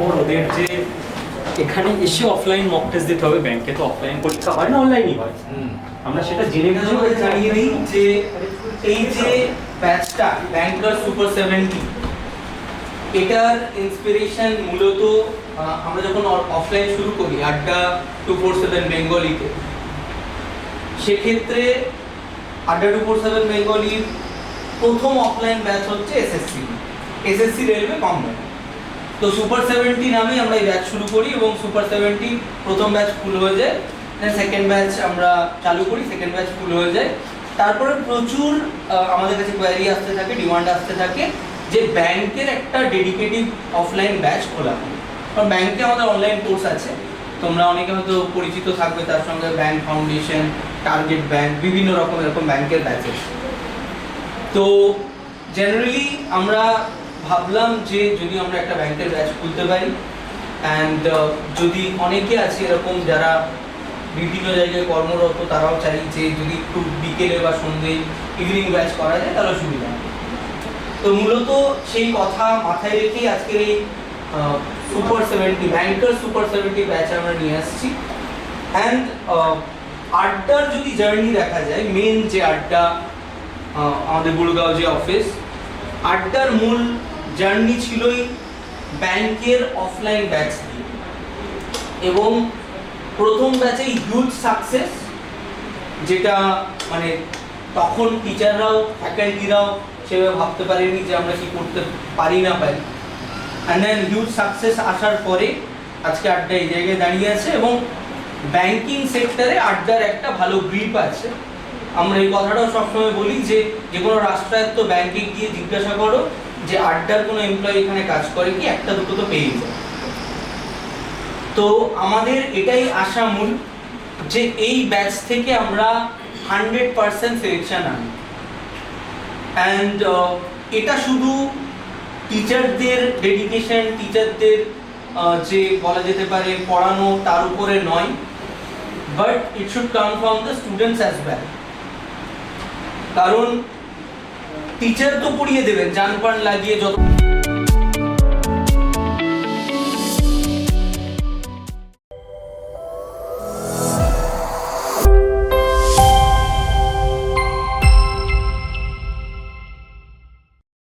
তারপর ওদের যে এখানে এসে অফলাইন মক টেস্ট দিতে হবে ব্যাংকে তো অফলাইন পরীক্ষা হয় না অনলাইনই হয়। আমরা সেটা জেনে বুঝে জানিয়ে দিই যে এই যে ব্যাচটা ব্যাংকার সুপার সেভেন্টি এটার ইন্সপিরেশন মূলত আমরা যখন অফলাইন শুরু করি আড্ডা টু ফোর সেভেন বেঙ্গলিতে সেক্ষেত্রে আড্ডা টু ফোর সেভেন বেঙ্গলির প্রথম অফলাইন ব্যাচ হচ্ছে এসএসসি এসএসসি রেলওয়ে কম্বাইন তো সুপার সেভেন্টি নামে আমরা এই ব্যাচ শুরু করি এবং সুপার সেভেন্টি প্রথম ব্যাচ ফুল হয়ে যায় সেকেন্ড ব্যাচ আমরা চালু করি সেকেন্ড ব্যাচ ফুল হয়ে যায়। তারপরে প্রচুর আমাদের কাছে কোয়ারি আসতে থাকে ডিমান্ড আসতে থাকে যে ব্যাংকের একটা ডেডিকেটিভ অফলাইন ব্যাচ খোলা। কারণ ব্যাংকে আমাদের অনলাইন কোর্স আছে। তোমরা অনেকে হয়তো পরিচিত থাকবে তার সঙ্গে ব্যাংক ফাউন্ডেশন টার্গেট ব্যাংক বিভিন্ন রকম এরকম ব্যাংকের ব্যাচেস তো জেনারেলি আমরা ভাবলাম যে যদি আমরা একটা ব্যাংকের ব্যাচ খুলতে পারি অ্যান্ড যদি অনেকে আছে এরকম যারা বিভিন্ন জায়গায় কর্মরত, তারাও চাই যে যদি একটু বিকেলে বা সন্ধ্যে ইভিনিং ব্যাচ করা যায়, তাহলে সুবিধা। তো মূলত সেই কথা মাথায় রেখেই আজকের এই super seventy banker super seventy batch আমরা নিয়ে আসছি অ্যান্ড আড্ডার যদি জার্নি দেখা যায় মেন যে আড্ডা আমাদের গুড়গাঁও যে অফিস আড্ডার মূল জার্নি ছিলই ব্যাংকের অফলাইন ব্যাচ দিয়ে এবং প্রথম ব্যাচে হিউজ সাকসেস যেটা মানে তখন টিচাররাও ফ্যাকাল্টিরাও সেভাবে ভাবতে পারেনি যে আমরা কি করতে পারি না পারি। অ্যান্ড দেন হিউজ সাকসেস আসার পরে আজকে আড্ডা এই জায়গায় দাঁড়িয়ে আছে এবং ব্যাংকিং সেক্টরে আড্ডার একটা ভালো গ্রিপ আছে। আমরা এই কথাটাও সবসময় বলি যে যে কোনো রাষ্ট্রায়ত্ত ব্যাংকে গিয়ে জিজ্ঞাসা করো যে আড্ডার কোনো এমপ্লয়ি এখানে কাজ করে কি? একটা, দুটো তো পেয়েই যায়। তো আমাদের এটাই আশা মূল যে এই ব্যাচ থেকে আমরা হান্ড্রেড পার্সেন্ট সিলেকশন আনি অ্যান্ড এটা শুধু টিচারদের ডেডিকেশন টিচারদের যে বলা যেতে পারে পড়ানো তার উপরে নয় but it should come from the students as well কারণ টিচার তো পড়িয়ে দেবেন যান পান লাগিয়ে যত